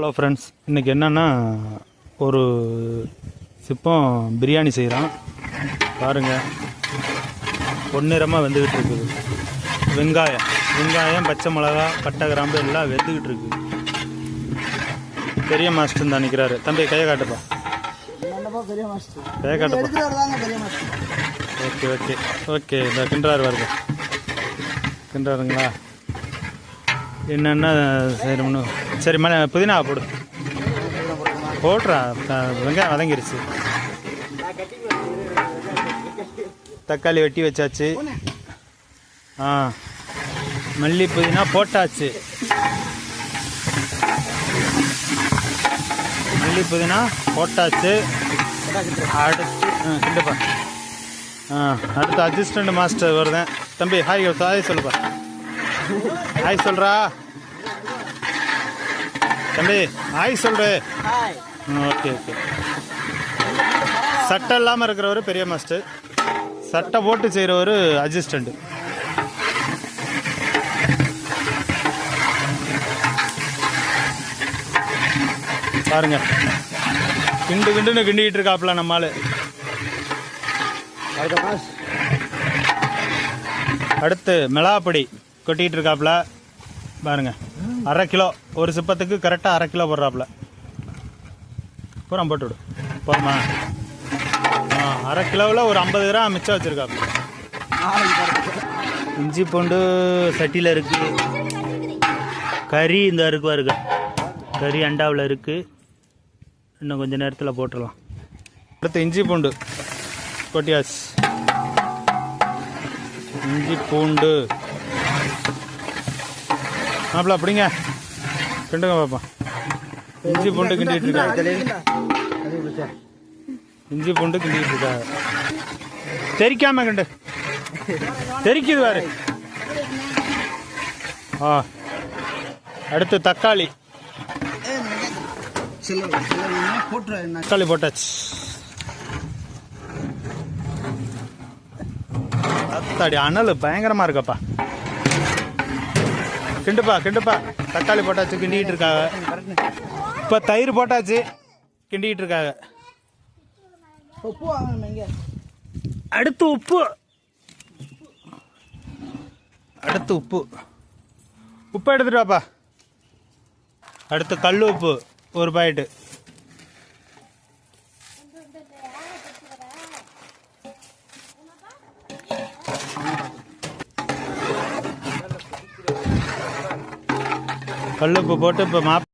Hello friends இன்றைக்கி என்னென்னா ஒரு சிப்பம் பிரியாணி செய்கிறான் பாருங்கள் பொன்னிறமாக வெந்துக்கிட்டு இருக்குது. வெங்காயம். வெங்காயம் பச்சை மிளகா பட்டை கிராம்பு எல்லாம் வெந்துக்கிட்டு இருக்குது பெரிய மாஸ்டர் தான் நிற்கிறாரு தம்பி கையை காட்டுப்பா கையை காட்டுப்பா ஓகே ஓகே. ஓகே இந்த கிண்டார் வருது கிண்டாருங்களா என்னென்ன செய்யணும்னு சரி மணி புதினா போடு. போடுறா வெங்காயம் வதங்கிருச்சு. தக்காளி வெட்டி வச்சாச்சு. ஆ மல்லி புதினா போட்டாச்சு. மல்லி புதினா போட்டாச்சு. அடுத்து ஆ ஆ அடுத்து அசிஸ்டண்ட் மாஸ்டர் வருதேன். தம்பி ஹாய் ஹாய் சொல்லுப்பா. ஹாய் சொல்றா. தம்பி ஹாய் ஹாய். Okay okay. சட்டை இல்லாமல் இருக்கிறவர் பெரிய மாஸ்டர் சட்டை போட்டு செய்கிறவர் அசிஸ்டண்ட் பாருங்க. கிண்டு கிண்டுன்னு கிண்டிக்கிட்டு இருக்காப்புல நம்மால் அடுத்து மிளகாப்பொடி. கொட்டிக்கிட்டு இருக்காப்புல பாருங்க. அரை கிலோ ஒரு சிப்பத்துக்கு கரெக்டாக அரை கிலோ போடுறாப்புல. பூரா போட்டு விடு. போதுமா? ஆ அரை கிலோவில் ஒரு ஐம்பது கிராம் மிச்சம் வச்சுருக்காப்புல. இஞ்சி பூண்டு சட்டியில் இருக்குது கறி இந்த இருக்கு கறி அண்டாவில் இருக்குது இன்னும் கொஞ்சம் நேரத்தில் போட்டுடலாம். அடுத்து இஞ்சி பூண்டு. கொட்டியாச்சு. இஞ்சி பூண்டு. மாப்பிள அப்படிங்க கிண்டுங்க பாப்பா. இஞ்சி பூண்டு கிண்டிட்டு இருக்காங்க இஞ்சி பூண்டு கிண்டிட்டு இருக்காங்க தெரிக்காம கிண்டு. தெரிக்குது பாரு. ஆ. அடுத்து தக்காளி. தக்காளி போட்டாச்சு. அத்தாடி அனல் பயங்கரமா இருக்கப்பா. கிண்டுப்பா கிண்டுப்பா. தக்காளி போட்டாச்சு கிண்டிக்கிட்டு இருக்காங்க இப்போ தயிர் போட்டாச்சு கிண்டிக்கிட்டு இருக்காங்க உப்பு அடுத்து உப்பு. அடுத்து உப்பு. உப்பு எடுத்துட்டு வாப்பா. அடுத்து கல் உப்பு ஒரு பாயிட்டு. கல்லுப்பு போட்டு இப்போ மாப்